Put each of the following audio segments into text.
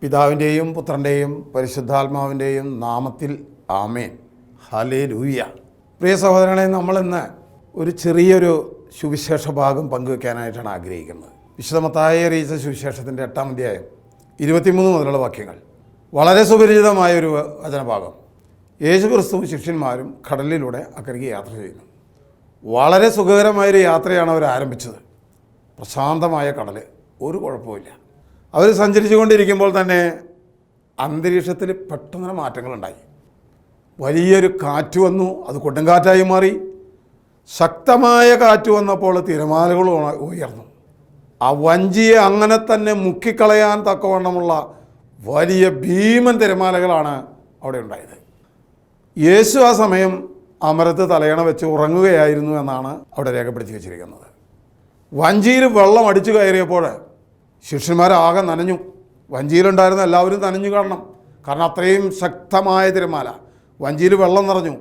പിതാവിന്റെയും പുത്രന്റെയും പരിശുദ്ധാത്മാവിന്റെയും നാമത്തിൽ ആമേൻ. ഹലേ ലൂയ പ്രിയ സഹോദരങ്ങളെ നമ്മളിന്ന് ഒരു ചെറിയൊരു സുവിശേഷ ഭാഗം പങ്കുവെക്കാനായിട്ടാണ് ആഗ്രഹിക്കുന്നത്. വിശുദ്ധമത്തായ അറിയിച്ച സുവിശേഷത്തിന്റെ എട്ടാം അധ്യായം ഇരുപത്തിമൂന്ന് മുതലുള്ള വാക്യങ്ങൾ. വളരെ സുപരിചിതമായൊരു വചനഭാഗം. യേശു ക്രിസ്തുവും ശിഷ്യന്മാരും കടലിലൂടെ അക്കരയ്ക്ക് യാത്ര ചെയ്യുന്നു. വളരെ സുഖകരമായൊരു യാത്രയാണ് അവർ ആരംഭിച്ചത് പ്രശാന്തമായ കടൽ ഒരു കുഴപ്പമില്ല അവർ സഞ്ചരിച്ചു കൊണ്ടിരിക്കുമ്പോൾ തന്നെ അന്തരീക്ഷത്തിൽ പെട്ടെന്ന് മാറ്റങ്ങളുണ്ടായി. വലിയൊരു കാറ്റ് വന്നു അത് കൊടുങ്കാറ്റായി മാറി. ശക്തമായ കാറ്റ് വന്നപ്പോൾ തിരമാലകൾ ഉയർന്നു. ആ വഞ്ചിയെ അങ്ങനെ തന്നെ മുക്കിക്കളയാൻ തക്കവണ്ണമുള്ള വലിയ ഭീമൻ തിരമാലകളാണ് അവിടെ ഉണ്ടായത്. യേശു ആ സമയം അമരത്ത് തലയണ വെച്ച് ഉറങ്ങുകയായിരുന്നു എന്നാണ് അവിടെ രേഖപ്പെടുത്തി വെച്ചിരിക്കുന്നത്. വഞ്ചിയിൽ വെള്ളം അടിച്ചു കയറിയപ്പോൾ ശിഷ്യന്മാരാകെ നനഞ്ഞു. വഞ്ചിയിലുണ്ടായിരുന്ന എല്ലാവരും നനഞ്ഞു കാണണം. കാരണം അത്രയും ശക്തമായ തിരമാല. വഞ്ചിയിൽ വെള്ളം നിറഞ്ഞു.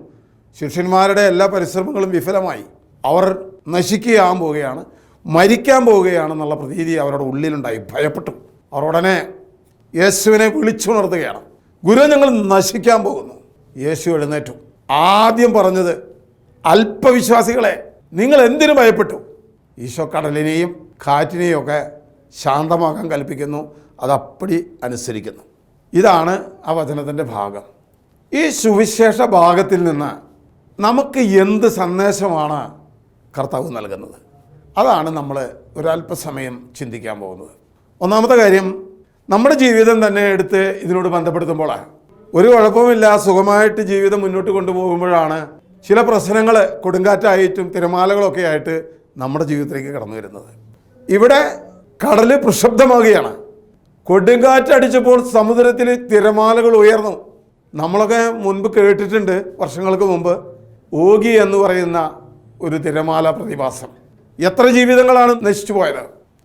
ശിഷ്യന്മാരുടെ എല്ലാ പരിശ്രമങ്ങളും വിഫലമായി. അവർ നശിക്കുകയാൻ പോവുകയാണ് മരിക്കാൻ പോവുകയാണെന്നുള്ള പ്രതീതി അവരുടെ ഉള്ളിലുണ്ടായി. ഭയപ്പെട്ടു. അവർ ഉടനെ യേശുവിനെ വിളിച്ചുണർത്തുകയാണ്. ഗുരു ഞങ്ങൾ നശിക്കാൻ പോകുന്നു. യേശു എഴുന്നേറ്റു. ആദ്യം പറഞ്ഞത് അല്പവിശ്വാസികളെ നിങ്ങൾ എന്തിനു ഭയപ്പെട്ടു? ഈശോ കടലിനെയും കാറ്റിനെയും ഒക്കെ ശാന്തമാക്കാൻ കൽപ്പിക്കുന്നു അതപ്പടി അനുസരിക്കുന്നു. ഇതാണ് ആ വചനത്തിന്റെ ഭാഗം. ഈ സുവിശേഷ ഭാഗത്തിൽ നിന്ന് നമുക്ക് എന്ത് സന്ദേശമാണ് കർത്താവ് നൽകുന്നത്? അതാണ് നമ്മൾ ഒരല്പസമയം ചിന്തിക്കാൻ പോകുന്നത്. ഒന്നാമത്തെ കാര്യം നമ്മുടെ ജീവിതം തന്നെ എടുത്ത് ഇതിനോട് ബന്ധപ്പെടുത്തുമ്പോഴാണ് ഒരു കുഴപ്പമില്ല സുഖമായിട്ട് ജീവിതം മുന്നോട്ട് കൊണ്ടുപോകുമ്പോഴാണ് ചില പ്രശ്നങ്ങൾ കൊടുങ്കാറ്റായിട്ടും തിരമാലകളൊക്കെ ആയിട്ട് നമ്മുടെ ജീവിതത്തിലേക്ക് കടന്നു വരുന്നത്. ഇവിടെ കടൽ പ്രക്ഷുബ്ധമാകുകയാണ് കൊടുങ്കാറ്റടിച്ചപ്പോൾ സമുദ്രത്തിൽ തിരമാലകൾ ഉയർന്നു. നമ്മളൊക്കെ മുൻപ് കേട്ടിട്ടുണ്ട് വർഷങ്ങൾക്ക് മുമ്പ് ഓഗി എന്ന് പറയുന്ന ഒരു തിരമാല പ്രതിഭാസം. എത്ര ജീവിതങ്ങളാണ് നശിച്ചു പോയത്?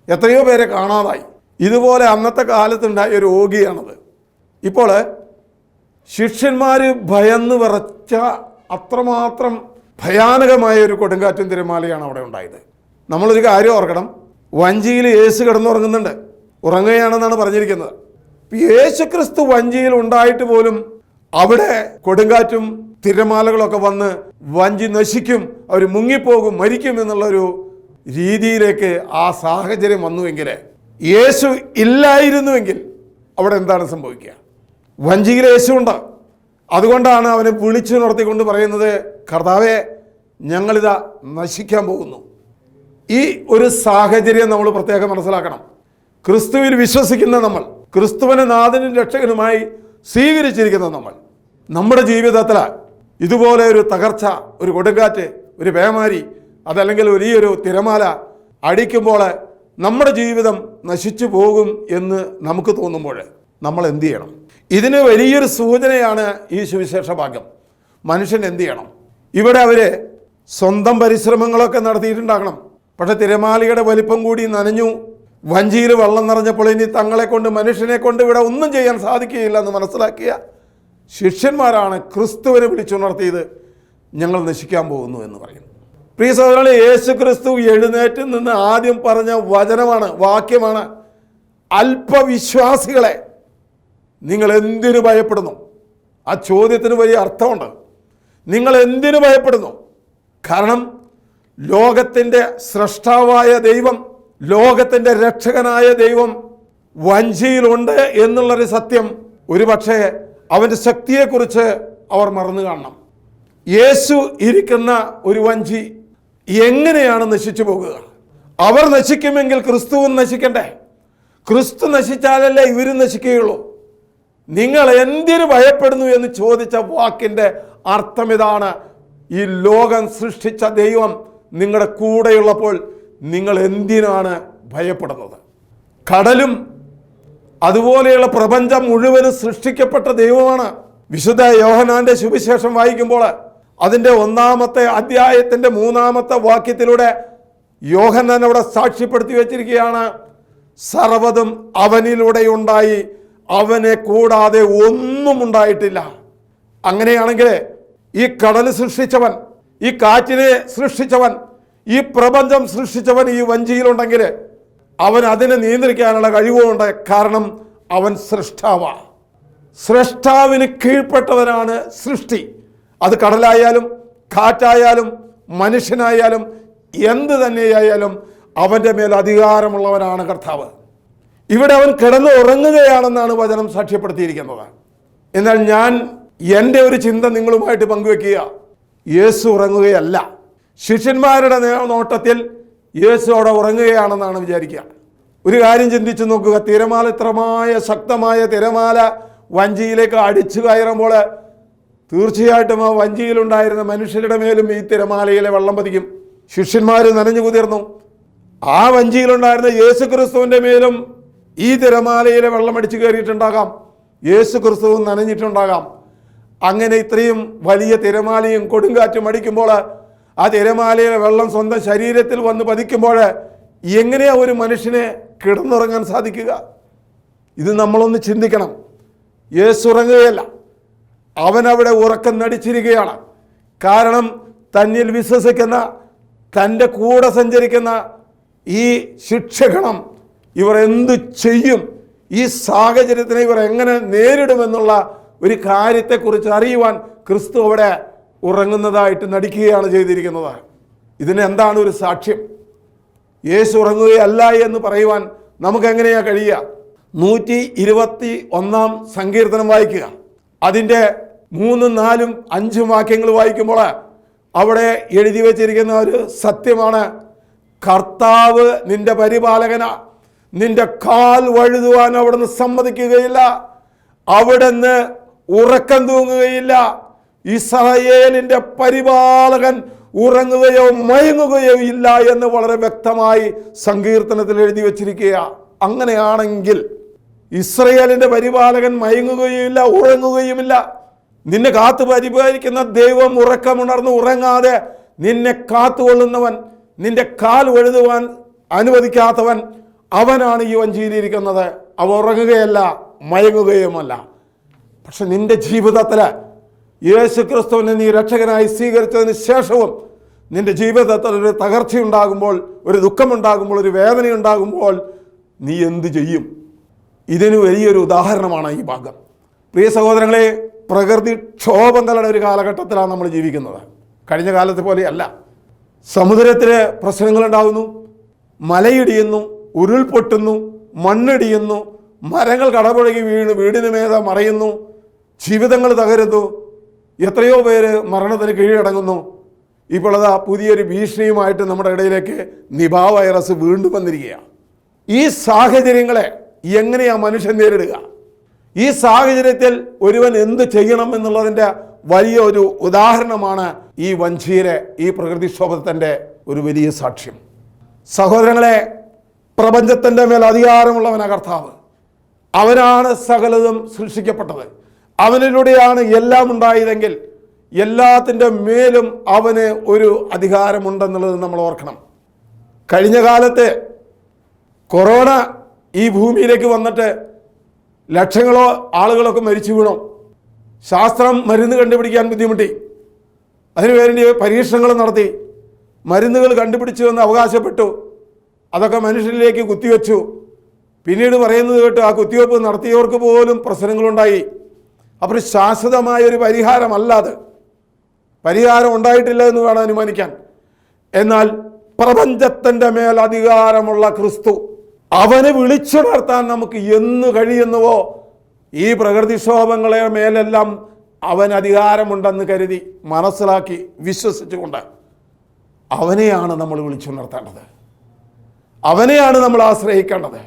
എത്രയോ പേരെ കാണാതായി. ഇതുപോലെ അന്നത്തെ കാലത്തുണ്ടായ ഒരു ഓഗിയാണത്. ഇപ്പോൾ ശിഷ്യന്മാർ ഭയന്ന് വിറച്ച അത്രമാത്രം ഭയാനകമായ ഒരു കൊടുങ്കാറ്റും തിരമാലയാണ് അവിടെ ഉണ്ടായത്. നമ്മളൊരു കാര്യം ഓർക്കണം. വഞ്ചിയിൽ യേശു കിടന്നുറങ്ങുന്നുണ്ട്. ഉറങ്ങുകയാണെന്നാണ് പറഞ്ഞിരിക്കുന്നത്. യേശു ക്രിസ്തു വഞ്ചിയിൽ ഉണ്ടായിട്ട് പോലും അവിടെ കൊടുങ്കാറ്റും തിരമാലകളൊക്കെ വന്ന് വഞ്ചി നശിക്കും അവർ മുങ്ങിപ്പോകും മരിക്കും എന്നുള്ളൊരു രീതിയിലേക്ക് ആ സാഹചര്യം വന്നുവെങ്കിൽ യേശു ഇല്ലായിരുന്നുവെങ്കിൽ അവിടെ എന്താണ് സംഭവിക്കുക? വഞ്ചിയിൽ യേശുണ്ട് അതുകൊണ്ടാണ് അവനെ വിളിച്ചു നിർത്തിക്കൊണ്ട് പറയുന്നത് കർത്താവെ ഞങ്ങളിതാ നശിക്കാൻ പോകുന്നു. ഈ ഒരു സാഹചര്യം നമ്മൾ പ്രത്യേകം മനസ്സിലാക്കണം. ക്രിസ്തുവിൽ വിശ്വസിക്കുന്ന നമ്മൾ ക്രിസ്തുവിനെ നാഥനും രക്ഷകനുമായി സ്വീകരിച്ചിരിക്കുന്ന നമ്മൾ നമ്മുടെ ജീവിതത്തിൽ ഇതുപോലെ ഒരു തകർച്ച ഒരു കൊടുങ്കാറ്റ് ഒരു വേമാരി അതല്ലെങ്കിൽ വലിയൊരു തിരമാല അടിക്കുമ്പോൾ നമ്മുടെ ജീവിതം നശിച്ചു പോകും എന്ന് നമുക്ക് തോന്നുമ്പോൾ നമ്മൾ എന്ത് ചെയ്യണം? ഇതിന് വലിയൊരു സൂചനയാണ് ഈ സുവിശേഷ ഭാഗ്യം. മനുഷ്യൻ എന്ത് ചെയ്യണം? ഇവിടെ അവർ സ്വന്തം പരിശ്രമങ്ങളൊക്കെ നടത്തിയിട്ടുണ്ടാകണം. പക്ഷെ തിരമാലയുടെ വലിപ്പം കൂടി നനഞ്ഞു. വഞ്ചിയിൽ വെള്ളം നിറഞ്ഞപ്പോൾ ഇനി തങ്ങളെ കൊണ്ട് മനുഷ്യനെ കൊണ്ട് ഇവിടെ ഒന്നും ചെയ്യാൻ സാധിക്കുകയില്ല എന്ന് മനസ്സിലാക്കിയ ശിഷ്യന്മാരാണ് ക്രിസ്തുവിനെ വിളിച്ചുണർത്തിയത്. ഞങ്ങൾ നശിക്കാൻ പോകുന്നു എന്ന് പറയുന്നു. പ്രിയ സഹോദരങ്ങളെ യേശു ക്രിസ്തു എഴുന്നേറ്റ് നിന്ന് ആദ്യം പറഞ്ഞ വചനമാണ് വാക്യമാണ് അല്പവിശ്വാസികളെ നിങ്ങൾ എന്തിനു ഭയപ്പെടുന്നു? ആ ചോദ്യത്തിന് വലിയ അർത്ഥമുണ്ട്. നിങ്ങൾ എന്തിനു ഭയപ്പെടുന്നു? കാരണം ലോകത്തിന്റെ സ്രഷ്ടാവായ ദൈവം ലോകത്തിന്റെ രക്ഷകനായ ദൈവം വഞ്ചിയിലുണ്ട് എന്നുള്ളൊരു സത്യം ഒരുപക്ഷെ അവന്റെ ശക്തിയെക്കുറിച്ച് അവർ മറന്നു കാണണം. യേശു ഇരിക്കുന്ന ഒരു വഞ്ചി എങ്ങനെയാണ് നശിച്ചു പോകുക? അവർ നശിക്കുമെങ്കിൽ ക്രിസ്തുവും നശിക്കണ്ടേ? ക്രിസ്തു നശിച്ചാലല്ലേ ഇവരും നശിക്കുകയുള്ളൂ? നിങ്ങൾ എന്തിനു ഭയപ്പെടുന്നു എന്ന് ചോദിച്ച വാക്കിന്റെ അർത്ഥം ഇതാണ്. ഈ ലോകം സൃഷ്ടിച്ച ദൈവം നിങ്ങളുടെ കൂടെയുള്ളപ്പോൾ നിങ്ങൾ എന്തിനാണ് ഭയപ്പെടുന്നത്? കടലും അതുപോലെയുള്ള പ്രപഞ്ചം മുഴുവനും സൃഷ്ടിക്കപ്പെട്ട ദൈവമാണ്. വിശുദ്ധ യോഹനാന്റെ സുവിശേഷം വായിക്കുമ്പോൾ അതിന്റെ ഒന്നാമത്തെ അധ്യായത്തിന്റെ മൂന്നാമത്തെ വാക്യത്തിലൂടെ യോഹന്നാൻ അവിടെ സാക്ഷ്യപ്പെടുത്തി വെച്ചിരിക്കുകയാണ്. സർവതും അവനിലൂടെ ഉണ്ടായി അവനെ കൂടാതെ ഒന്നും ഉണ്ടായിട്ടില്ല. അങ്ങനെയാണെങ്കിൽ ഈ കടൽ സൃഷ്ടിച്ചവൻ ഈ കാറ്റിനെ സൃഷ്ടിച്ചവൻ ഈ പ്രപഞ്ചം സൃഷ്ടിച്ചവൻ ഈ വഞ്ചിയിലുണ്ടെങ്കിൽ അവൻ അതിനെ നിയന്ത്രിക്കാനുള്ള കഴിവുമുണ്ട് കാരണം അവൻ സൃഷ്ടാവാണ് സൃഷ്ടാവിന് കീഴ്പ്പെട്ടവനാണ് സൃഷ്ടി. അത് കടലായാലും കാറ്റായാലും മനുഷ്യനായാലും എന്ത് തന്നെയായാലും അവന്റെ മേൽ അധികാരമുള്ളവനാണ് കർത്താവ്. ഇവിടെ അവൻ കിടന്ന് ഉറങ്ങുകയാണെന്നാണ് വചനം സാക്ഷ്യപ്പെടുത്തിയിരിക്കുന്നത്. എന്നാൽ ഞാൻ എന്റെ ഒരു ചിന്ത നിങ്ങളുമായിട്ട് പങ്കുവെക്കുക യേശു ഉറങ്ങുകയല്ല. ശിഷ്യന്മാരുടെ നോട്ടത്തിൽ യേശു അവിടെ ഉറങ്ങുകയാണെന്നാണ് വിചാരിക്കുക. ഒരു കാര്യം ചിന്തിച്ചു നോക്കുക. തിരമാല ഇത്രമായ ശക്തമായ തിരമാല വഞ്ചിയിലേക്ക് അടിച്ചു കയറുമ്പോൾ തീർച്ചയായിട്ടും ആ വഞ്ചിയിലുണ്ടായിരുന്ന മനുഷ്യരുടെ മേലും ഈ തിരമാലയിലെ വെള്ളം പതിക്കും. ശിഷ്യന്മാർ നനഞ്ഞു കുതിർന്നു. ആ വഞ്ചിയിലുണ്ടായിരുന്ന യേശു ക്രിസ്തുവിന്റെ മേലും ഈ തിരമാലയിലെ വെള്ളം അടിച്ചു കയറിയിട്ടുണ്ടാകാം. യേശു ക്രിസ്തുവും നനഞ്ഞിട്ടുണ്ടാകാം. അങ്ങനെ ഇത്രയും വലിയ തിരമാലയും കൊടുങ്കാറ്റും അടിക്കുമ്പോൾ ആ തിരമാലയിലെ വെള്ളം സ്വന്തം ശരീരത്തിൽ വന്ന് പതിക്കുമ്പോൾ എങ്ങനെയാ ഒരു മനുഷ്യനെ കിടന്നുറങ്ങാൻ സാധിക്കുക? ഇത് നമ്മളൊന്ന് ചിന്തിക്കണം. യേശു ഉറങ്ങുകയല്ല. അവൻ അവിടെ ഉറക്കം നടിച്ചിരിക്കുകയാണ്. കാരണം തന്നിൽ വിശ്വസിക്കുന്ന തന്റെ കൂടെ സഞ്ചരിക്കുന്ന ഈ ശിക്ഷകണം ഇവർ എന്തു ചെയ്യും? ഈ സാഹചര്യത്തിനെ ഇവർ എങ്ങനെ നേരിടുമെന്നുള്ള ഒരു കാര്യത്തെക്കുറിച്ച് അറിയുവാൻ ക്രിസ്തു അവിടെ ഉറങ്ങുന്നതായിട്ട് നടിക്കുകയാണ് ചെയ്തിരിക്കുന്നത്. ഇതിന് എന്താണ് ഒരു സാക്ഷ്യം? യേശു ഉറങ്ങുകയല്ല എന്ന് പറയുവാൻ നമുക്ക് എങ്ങനെയാ കഴിയുക? നൂറ്റി ഇരുപത്തി ഒന്നാം സങ്കീർത്തനം വായിക്കുക. അതിന്റെ മൂന്നും നാലും അഞ്ചും വാക്യങ്ങൾ വായിക്കുമ്പോൾ അവിടെ എഴുതി വച്ചിരിക്കുന്ന ഒരു സത്യമാണ്. കർത്താവ് നിന്റെ പരിപാലകന. നിന്റെ കാൽ വഴുതുവാൻ അവിടുന്ന് സമ്മതിക്കുകയില്ല. അവിടുന്ന് ഉറക്കം തൂങ്ങുകയില്ല. ഇസ്രായേലിന്റെ പരിപാലകൻ ഉറങ്ങുകയോ മയങ്ങുകയോ ഇല്ല എന്ന് വളരെ വ്യക്തമായി സങ്കീർത്തനത്തിൽ എഴുതി വച്ചിരിക്കുക അങ്ങനെയാണെങ്കിൽ ഇസ്രയേലിന്റെ പരിപാലകൻ മയങ്ങുകയുമില്ല ഉറങ്ങുകയുമില്ല. നിന്നെ കാത്തു പരിപാലിക്കുന്ന ദൈവം ഉറക്കമുണർന്ന് ഉറങ്ങാതെ നിന്നെ കാത്തുകൊള്ളുന്നവൻ നിന്റെ കാൽ എഴുതുവാൻ അനുവദിക്കാത്തവൻ അവനാണ് ഈ വഞ്ചിയിലിരിക്കുന്നത്. അവ ഉറങ്ങുകയല്ല മയങ്ങുകയുമല്ല. പക്ഷെ നിന്റെ ജീവിതത്തിൽ യേശു ക്രിസ്തുവിനെ നീ രക്ഷകനായി സ്വീകരിച്ചതിന് ശേഷവും നിന്റെ ജീവിതത്തിൽ ഒരു തകർച്ചയുണ്ടാകുമ്പോൾ ഒരു ദുഃഖമുണ്ടാകുമ്പോൾ ഒരു വേദനയുണ്ടാകുമ്പോൾ നീ എന്ത് ചെയ്യും? ഇതിന് വലിയൊരു ഉദാഹരണമാണ് ഈ ഭാഗം. പ്രിയ സഹോദരങ്ങളെ പ്രകൃതി ക്ഷോഭങ്ങളുടെ ഒരു കാലഘട്ടത്തിലാണ് നമ്മൾ ജീവിക്കുന്നത്. കഴിഞ്ഞ കാലത്തെ പോലെയല്ല. സമുദ്രത്തിൽ പ്രശ്നങ്ങളുണ്ടാകുന്നു മലയിടിയുന്നു ഉരുൾപൊട്ടുന്നു മണ്ണിടിയുന്നു മരങ്ങൾ കടപുഴകി വീണ് വീടിന് മേത മറയുന്നു ജീവിതങ്ങൾ തകരുന്നു. എത്രയോ പേര് മരണത്തിന് കീഴടങ്ങുന്നു. ഇപ്പോൾ അതാ പുതിയൊരു ഭീഷണിയുമായിട്ട് നമ്മുടെ ഇടയിലേക്ക് നിപ വൈറസ് വീണ്ടും വന്നിരിക്കുകയാണ്. ഈ സാഹചര്യങ്ങളെ എങ്ങനെയാ മനുഷ്യൻ നേരിടുക? ഈ സാഹചര്യത്തിൽ ഒരുവൻ എന്ത് ചെയ്യണം എന്നുള്ളതിന്റെ വലിയ ഒരു ഉദാഹരണമാണ് ഈ വഞ്ചിയിലെ ഈ പ്രകൃതിക്ഷോഭത്തിന്റെ ഒരു വലിയ സാക്ഷ്യം. സഹോദരങ്ങളെ പ്രപഞ്ചത്തിന്റെ മേൽ അധികാരമുള്ളവനാ കർത്താവ്. അവനാണ് സകലതും സൃഷ്ടിക്കപ്പെട്ടത്. അവനിലൂടെയാണ് എല്ലാം ഉണ്ടായതെങ്കിൽ എല്ലാത്തിന്റെ മേലും അവന് ഒരു അധികാരമുണ്ടെന്നുള്ളത് നമ്മൾ ഓർക്കണം. കഴിഞ്ഞ കാലത്ത് കൊറോണ ഈ ഭൂമിയിലേക്ക് വന്നിട്ട് ലക്ഷങ്ങളോ ആളുകളൊക്കെ മരിച്ചു വീണു. ശാസ്ത്രം മരുന്ന് കണ്ടുപിടിക്കാൻ ബുദ്ധിമുട്ടി. അതിനുവേണ്ടി പരീക്ഷണങ്ങൾ നടത്തി. മരുന്നുകൾ കണ്ടുപിടിച്ചു എന്ന് അവകാശപ്പെട്ടു. അതൊക്കെ മനുഷ്യരിലേക്ക് കുത്തിവെച്ചു. പിന്നീട് പറയുന്നത് കേട്ട് ആ കുത്തിവെപ്പ് നടത്തിയവർക്ക് പോലും പ്രശ്നങ്ങളുണ്ടായി. അപ്പോൾ ശാശ്വതമായ ഒരു പരിഹാരമല്ല അത് പരിഹാരം ഉണ്ടായിട്ടില്ല എന്ന് വേണം അനുമാനിക്കാൻ. എന്നാൽ പ്രപഞ്ചത്തിന്റെ മേൽ അധികാരമുള്ള ക്രിസ്തു അവനെ വിളിച്ചുണർത്താൻ നമുക്ക് എന്ന് കഴിയുന്നുവോ? ഈ പ്രകൃതിക്ഷോഭങ്ങളെ മേലെല്ലാം അവൻ അധികാരമുണ്ടെന്ന് കരുതി മനസ്സിലാക്കി വിശ്വസിച്ചുകൊണ്ട് അവനെയാണ് നമ്മൾ വിളിച്ചുണർത്തേണ്ടത്. അവനെയാണ് നമ്മൾ ആശ്രയിക്കേണ്ടത്.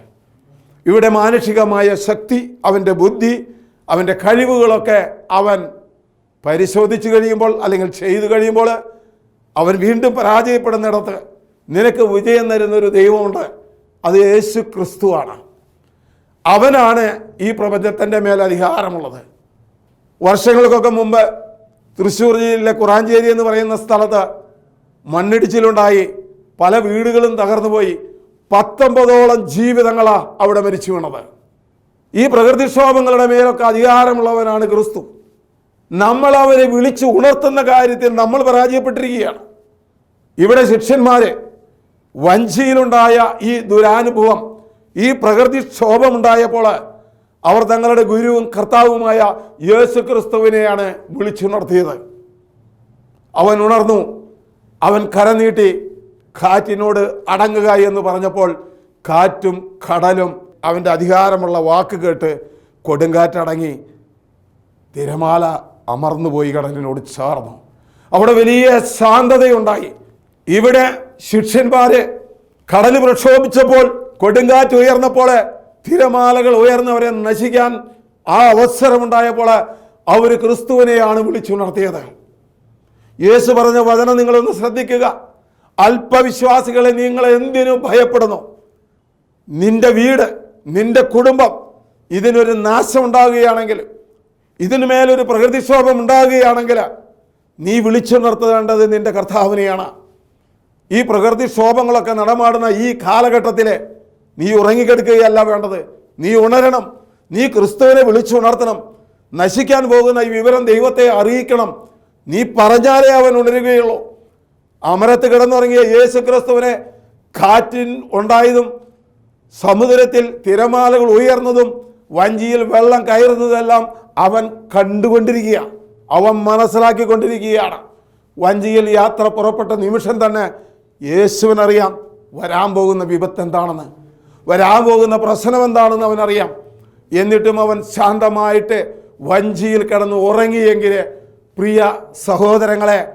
ഇവിടെ മാനുഷികമായ ശക്തി അവന്റെ ബുദ്ധി അവന്റെ കഴിവുകളൊക്കെ അവൻ പരിശോധിച്ച് കഴിയുമ്പോൾ അല്ലെങ്കിൽ ചെയ്തു കഴിയുമ്പോൾ അവൻ വീണ്ടും പരാജയപ്പെടുന്നിടത്ത് നിനക്ക് വിജയം തരുന്നൊരു ദൈവമുണ്ട്. അത് യേശു ക്രിസ്തുവാണ് അവനാണ് ഈ പ്രപഞ്ചത്തിന്റെ മേൽ അധികാരമുള്ളത്. വർഷങ്ങൾക്കൊക്കെ മുമ്പ് തൃശ്ശൂർ ജില്ലയിലെ കുറാഞ്ചേരി എന്ന് പറയുന്ന സ്ഥലത്ത് മണ്ണിടിച്ചിലുണ്ടായി. പല വീടുകളും തകർന്നുപോയി. പത്തൊമ്പതോളം ജീവിതങ്ങളാണ് അവിടെ മരിച്ചു വീണത്. ഈ പ്രകൃതിക്ഷോഭങ്ങളുടെ മേലൊക്കെ അധികാരമുള്ളവനാണ് ക്രിസ്തു. നമ്മൾ അവരെ വിളിച്ച് ഉണർത്തുന്ന കാര്യത്തിൽ നമ്മൾ പരാജയപ്പെട്ടിരിക്കുകയാണ്. ഇവിടെ ശിഷ്യന്മാരെ വഞ്ചിയിലുണ്ടായ ഈ ദുരാനുഭവം ഈ പ്രകൃതിക്ഷോഭം ഉണ്ടായപ്പോൾ അവർ തങ്ങളുടെ ഗുരുവും കർത്താവുമായ യേശു ക്രിസ്തുവിനെയാണ് വിളിച്ചുണർത്തിയത്. അവൻ ഉണർന്നു അവൻ കരനീട്ടി കാറ്റിനോട് അടങ്ങുക എന്ന് പറഞ്ഞപ്പോൾ കാറ്റും കടലും അവന്റെ അധികാരമുള്ള വാക്ക് കേട്ട് കൊടുങ്കാറ്റടങ്ങി തിരമാല അമർന്നു പോയി കടലിനോട് ചേർന്നു. അവിടെ വലിയ ശാന്തതയുണ്ടായി. ഇവിടെ ശിഷ്യന്മാര് കടൽ പ്രക്ഷോഭിച്ചപ്പോൾ കൊടുങ്കാറ്റ് ഉയർന്നപ്പോൾ തിരമാലകൾ ഉയർന്നവരെ നശിക്കാൻ ആ അവസരമുണ്ടായപ്പോൾ അവർ ക്രിസ്തുവിനെയാണ് വിളിച്ചുണർത്തിയത്. യേശു പറഞ്ഞ വചനം നിങ്ങളൊന്ന് ശ്രദ്ധിക്കുക. അല്പവിശ്വാസികളെ നിങ്ങൾ എന്തിനു ഭയപ്പെടുന്നു? നിന്റെ വീട് നിന്റെ കുടുംബം ഇതിനൊരു നാശം ഉണ്ടാകുകയാണെങ്കിൽ ഇതിനു മേലൊരു പ്രകൃതിക്ഷോഭം ഉണ്ടാകുകയാണെങ്കിൽ നീ വിളിച്ചുണർത്തേണ്ടത് നിന്റെ കർത്താവിനെയാണ്. ഈ പ്രകൃതിക്ഷോഭങ്ങളൊക്കെ നടമാടുന്ന ഈ കാലഘട്ടത്തിൽ നീ ഉറങ്ങിക്കെടുക്കുകയല്ല വേണ്ടത്. നീ ഉണരണം. നീ ക്രിസ്തുവിനെ വിളിച്ചുണർത്തണം. നശിക്കാൻ പോകുന്ന ഈ വിവരം ദൈവത്തെ അറിയിക്കണം. നീ പറഞ്ഞാലേ അവൻ ഉണരുകയുള്ളൂ. അമരത്ത് കിടന്നുറങ്ങിയ യേശു ക്രിസ്തുവിനെ കാറ്റിൻ ഉണ്ടായതും സമുദ്രത്തിൽ തിരമാലകൾ ഉയർന്നതും വഞ്ചിയിൽ വെള്ളം കയറുന്നതെല്ലാം അവൻ കണ്ടുകൊണ്ടിരിക്കുക. അവൻ മനസ്സിലാക്കിക്കൊണ്ടിരിക്കുകയാണ്. വഞ്ചിയിൽ യാത്ര പുറപ്പെട്ട നിമിഷം തന്നെ യേശുവിനറിയാം വരാൻ പോകുന്ന വിപത്ത് എന്താണെന്ന്. വരാൻ പോകുന്ന പ്രശ്നം എന്താണെന്ന് അവനറിയാം. എന്നിട്ടും അവൻ ശാന്തമായിട്ട് വഞ്ചിയിൽ കിടന്ന് ഉറങ്ങിയെങ്കിൽ പ്രിയ സഹോദരങ്ങളെ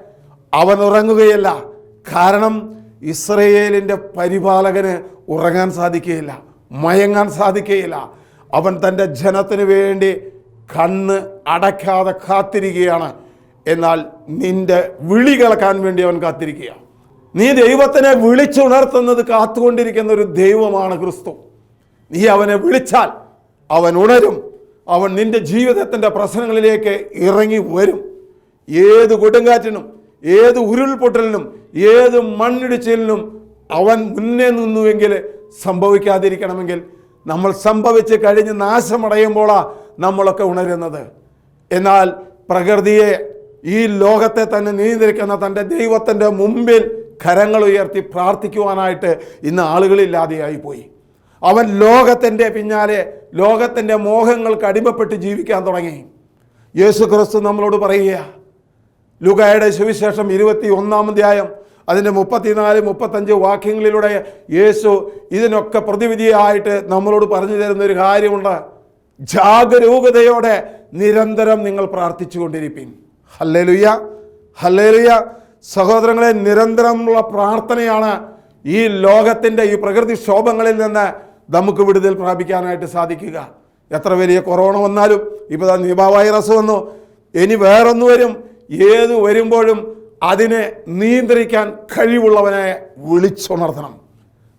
അവൻ ഉറങ്ങുകയല്ല. കാരണം ഇസ്രയേലിന്റെ പരിപാലകന് ഉറങ്ങാൻ സാധിക്കുകയില്ല മയങ്ങാൻ സാധിക്കുകയില്ല. അവൻ തന്റെ ജനത്തിന് വേണ്ടി കണ്ണ് അടയ്ക്കാതെ കാത്തിരിക്കുകയാണ്. എന്നാൽ നിന്റെ വിളി കേൾക്കാൻ വേണ്ടി അവൻ കാത്തിരിക്കുക നീ ദൈവത്തിനെ വിളിച്ചുണർത്തുന്നത് കാത്തുകൊണ്ടിരിക്കുന്ന ഒരു ദൈവമാണ് ക്രിസ്തു. നീ അവനെ വിളിച്ചാൽ അവൻ ഉണരും. അവൻ നിന്റെ ജീവിതത്തിന്റെ പ്രശ്നങ്ങളിലേക്ക് ഇറങ്ങി വരും. ഏത് കൊടുങ്കാറ്റിനും ഏത് ഉരുൾപൊട്ടലിനും ഏത് മണ്ണിടിച്ചിലിനും അവൻ മുന്നേ നിന്നുവെങ്കിൽ സംഭവിക്കാതിരിക്കണമെങ്കിൽ നമ്മൾ സംഭവിച്ച് കഴിഞ്ഞ് നാശമടയുമ്പോഴാണ് നമ്മളൊക്കെ ഉണരുന്നത്. എന്നാൽ പ്രകൃതിയെ ഈ ലോകത്തെ തന്നെ നിയന്ത്രിക്കുന്ന തന്റെ ദൈവത്തിന്റെ മുമ്പിൽ കരങ്ങൾ ഉയർത്തി പ്രാർത്ഥിക്കുവാനായിട്ട് ഇന്ന് ആളുകളില്ലാതെയായി പോയി. അവൻ ലോകത്തിന്റെ പിന്നാലെ ലോകത്തിന്റെ മോഹങ്ങൾക്ക് അടിമപ്പെട്ട് ജീവിക്കാൻ തുടങ്ങി. യേശു ക്രിസ്തു നമ്മളോട് പറയുക ലുകായുടെ സുവിശേഷം ഇരുപത്തി ഒന്നാം അധ്യായം അതിന്റെ മുപ്പത്തിനാല് മുപ്പത്തഞ്ച് വാക്യങ്ങളിലൂടെ യേശു ഇതിനൊക്കെ പ്രതിവിധിയായിട്ട് നമ്മളോട് പറഞ്ഞു തരുന്ന ഒരു കാര്യമുണ്ട്. ജാഗരൂകതയോടെ നിരന്തരം നിങ്ങൾ പ്രാർത്ഥിച്ചു കൊണ്ടിരിപ്പീൻ ഹല്ലേലുയ്യ ഹല്ലേലുയ്യ സഹോദരങ്ങളെ നിരന്തരമുള്ള പ്രാർത്ഥനയാണ് ഈ ലോകത്തിന്റെ ഈ പ്രകൃതി ക്ഷോഭങ്ങളിൽ നിന്ന് നമുക്ക് വിടുതൽ പ്രാപിക്കാനായിട്ട് സാധിക്കുക. എത്ര വലിയ കൊറോണ വന്നാലും ഇപ്പോൾ നിപ വൈറസ് വന്നു. ഇനി വേറൊന്നു വരും. ഏത് വരുമ്പോഴും അതിനെ നിയന്ത്രിക്കാൻ കഴിവുള്ളവനെ വിളിച്ചുണർത്തണം.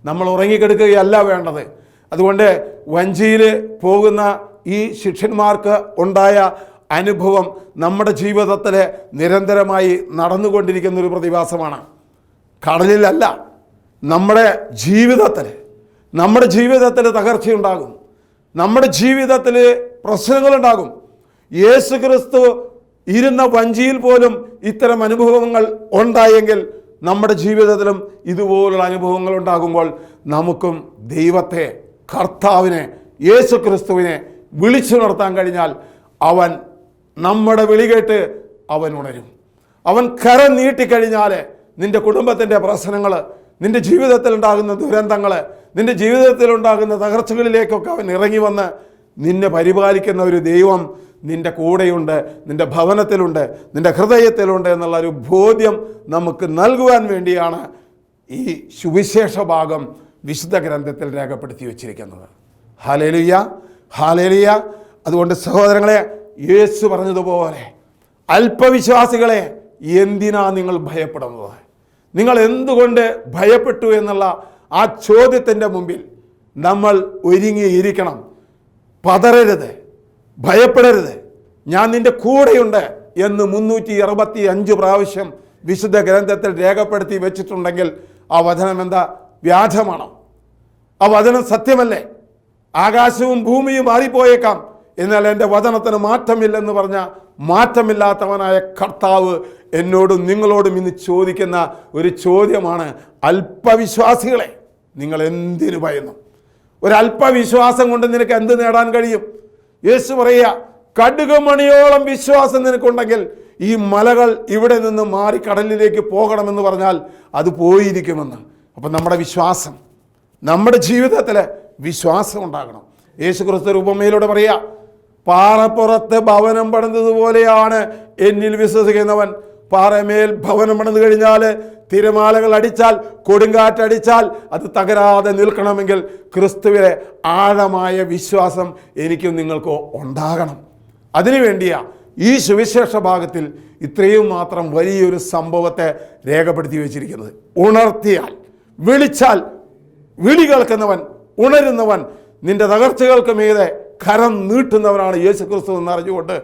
നമ്മൾ ഉറങ്ങിക്കെടുക്കുകയല്ല വേണ്ടത്. അതുകൊണ്ട് വഞ്ചിയിൽ പോകുന്ന ഈ ശിഷ്യന്മാർക്ക് ഉണ്ടായ അനുഭവം നമ്മുടെ ജീവിതത്തിൽ നിരന്തരമായി നടന്നുകൊണ്ടിരിക്കുന്ന ഒരു പ്രതിഭാസമാണ്. കടലിലല്ല നമ്മുടെ ജീവിതത്തിൽ നമ്മുടെ ജീവിതത്തിൽ തകർച്ചയുണ്ടാകും. നമ്മുടെ ജീവിതത്തിൽ പ്രശ്നങ്ങളുണ്ടാകും. യേശു ക്രിസ്തു ഇരുന്ന വഞ്ചിയിൽ പോലും ഇത്തരം അനുഭവങ്ങൾ ഉണ്ടായെങ്കിൽ നമ്മുടെ ജീവിതത്തിലും ഇതുപോലുള്ള അനുഭവങ്ങൾ ഉണ്ടാകുമ്പോൾ നമുക്കും ദൈവത്തെ കർത്താവിനെ യേശു ക്രിസ്തുവിനെ വിളിച്ചു നിർത്താൻ കഴിഞ്ഞാൽ അവൻ നമ്മുടെ വിളി കേട്ട് അവൻ ഉണരും. അവൻ കരം നീട്ടിക്കഴിഞ്ഞാൽ നിന്റെ കുടുംബത്തിന്റെ പ്രശ്നങ്ങൾ നിന്റെ ജീവിതത്തിൽ ഉണ്ടാകുന്ന ദുരന്തങ്ങൾ നിന്റെ ജീവിതത്തിൽ ഉണ്ടാകുന്ന തകർച്ചകളിലേക്കൊക്കെ അവൻ ഇറങ്ങി വന്ന് നിന്നെ പരിപാലിക്കുന്ന ഒരു ദൈവം നിന്റെ കൂടെയുണ്ട് നിന്റെ ഭവനത്തിലുണ്ട് നിന്റെ ഹൃദയത്തിലുണ്ട് എന്നുള്ളൊരു ബോധ്യം നമുക്ക് നൽകുവാൻ വേണ്ടിയാണ് ഈ സുവിശേഷ ഭാഗം വിശുദ്ധ ഗ്രന്ഥത്തിൽ രേഖപ്പെടുത്തി വച്ചിരിക്കുന്നത്. ഹാലേലിയ ഹാലേലിയ അതുകൊണ്ട് സഹോദരങ്ങളെ യേശു പറഞ്ഞതുപോലെ അല്പവിശ്വാസികളെ എന്തിനാ നിങ്ങൾ ഭയപ്പെടുന്നത്? നിങ്ങൾ എന്തുകൊണ്ട് ഭയപ്പെട്ടു എന്നുള്ള ആ ചോദ്യത്തിന്റെ മുമ്പിൽ നമ്മൾ ഒരുങ്ങിയിരിക്കണം. പതറരുത്. ഭയപ്പെടരുത്. ഞാൻ നിന്റെ കൂടെയുണ്ട് എന്ന് മുന്നൂറ്റി അറുപത്തി അഞ്ച് പ്രാവശ്യം വിശുദ്ധ ഗ്രന്ഥത്തിൽ രേഖപ്പെടുത്തി വെച്ചിട്ടുണ്ടെങ്കിൽ ആ വചനം എന്താ? വ്യാജമാണോ? ആ വചനം സത്യമല്ലേ? ആകാശവും ഭൂമിയും മാറിപ്പോയേക്കാം. എന്നാൽ എന്റെ വചനത്തിന് മാറ്റമില്ലെന്ന് പറഞ്ഞ മാറ്റമില്ലാത്തവനായ കർത്താവ് എന്നോടും നിങ്ങളോടും ഇന്ന് ചോദിക്കുന്ന ഒരു ചോദ്യമാണ് അല്പവിശ്വാസികളെ. നിങ്ങൾ എന്തിനു ഭയന്നു? ഒരല്പവിശ്വാസം കൊണ്ട് നിനക്ക് എന്ത് നേടാൻ കഴിയും? യേശു പറയുക കടുകുമണിയോളം വിശ്വാസം നിനക്കുണ്ടെങ്കിൽ ഈ മലകൾ ഇവിടെ നിന്ന് മാറി കടലിലേക്ക് പോകണമെന്ന് പറഞ്ഞാൽ അത് പോയിരിക്കുമെന്ന്. അപ്പം നമ്മുടെ വിശ്വാസം നമ്മുടെ ജീവിതത്തിൽ വിശ്വാസം ഉണ്ടാകണം. യേശു ക്രിസ്തു ഉപമയിലൂടെ പറയുക പാറപ്പുറത്ത് ഭവനം പണിതതുപോലെയാണ് എന്നിൽ വിശ്വസിക്കുന്നവൻ പാറമേൽ ഭവനം പണിത് കഴിഞ്ഞാൽ തിരമാലകൾ അടിച്ചാൽ കൊടുങ്കാറ്റടിച്ചാൽ അത് തകരാതെ നിൽക്കണമെങ്കിൽ ക്രിസ്തുവിലെ ആഴമായ വിശ്വാസം എനിക്കും നിങ്ങൾക്കോ ഉണ്ടാകണം. അതിനുവേണ്ടിയാ ഈ സുവിശേഷ ഭാഗത്തിൽ ഇത്രയും മാത്രം വലിയൊരു സംഭവത്തെ രേഖപ്പെടുത്തി വെച്ചിരിക്കുന്നത്. ഉണർത്തിയാൽ വിളിച്ചാൽ വിളി കേൾക്കുന്നവൻ ഉണരുന്നവൻ നിന്റെ തകർച്ചകൾക്ക് മീതെ കരം നീട്ടുന്നവനാണ് യേശുക്രിസ്തു എന്ന് അറിഞ്ഞുകൊണ്ട്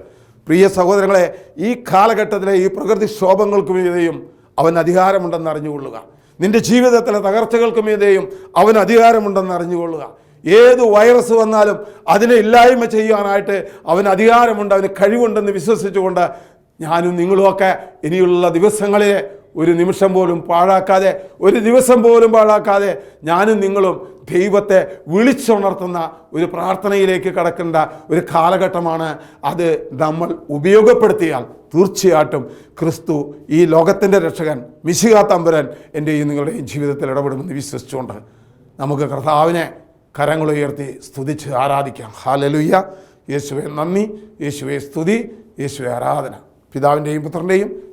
പ്രിയ സഹോദരങ്ങളെ ഈ കാലഘട്ടത്തിലെ ഈ പ്രകൃതിക്ഷോഭങ്ങൾക്ക് മീതെയും അവൻ അധികാരമുണ്ടെന്ന് അറിഞ്ഞുകൊള്ളുക. നിന്റെ ജീവിതത്തിലെ തകർച്ചകൾക്കും മീതെയും അവൻ അധികാരമുണ്ടെന്ന് അറിഞ്ഞുകൊള്ളുക. ഏത് വൈറസ് വന്നാലും അതിനെ ഇല്ലായ്മ ചെയ്യാനായിട്ട് അവൻ അധികാരമുണ്ട് അവന് കഴിവുണ്ടെന്ന് വിശ്വസിച്ചുകൊണ്ട് ഞാനും നിങ്ങളുമൊക്കെ ഇനിയുള്ള ദിവസങ്ങളിൽ ഒരു നിമിഷം പോലും പാഴാക്കാതെ ഒരു ദിവസം പോലും പാഴാക്കാതെ ഞാനും നിങ്ങളും ദൈവത്തെ വിളിച്ചുണർത്തുന്ന ഒരു പ്രാർത്ഥനയിലേക്ക് കടക്കേണ്ട ഒരു കാലഘട്ടമാണ് അത് നമ്മൾ ഉപയോഗപ്പെടുത്തിയാൽ തീർച്ചയായിട്ടും ക്രിസ്തു ഈ ലോകത്തിന്റെ രക്ഷകൻ മിശിക തമ്പുരൻ എന്റെയും നിങ്ങളുടെയും ജീവിതത്തിൽ ഇടപെടുമെന്ന് വിശ്വസിച്ചുകൊണ്ട് നമുക്ക് കർത്താവിനെ കരങ്ങളുയർത്തി സ്തുതിച്ച് ആരാധിക്കാം. ഹാലലുയ്യ യേശുവെ നന്ദി. യേശുവെ സ്തുതി. യേശുവെ ആരാധന. പിതാവിന്റെയും പുത്രന്റെയും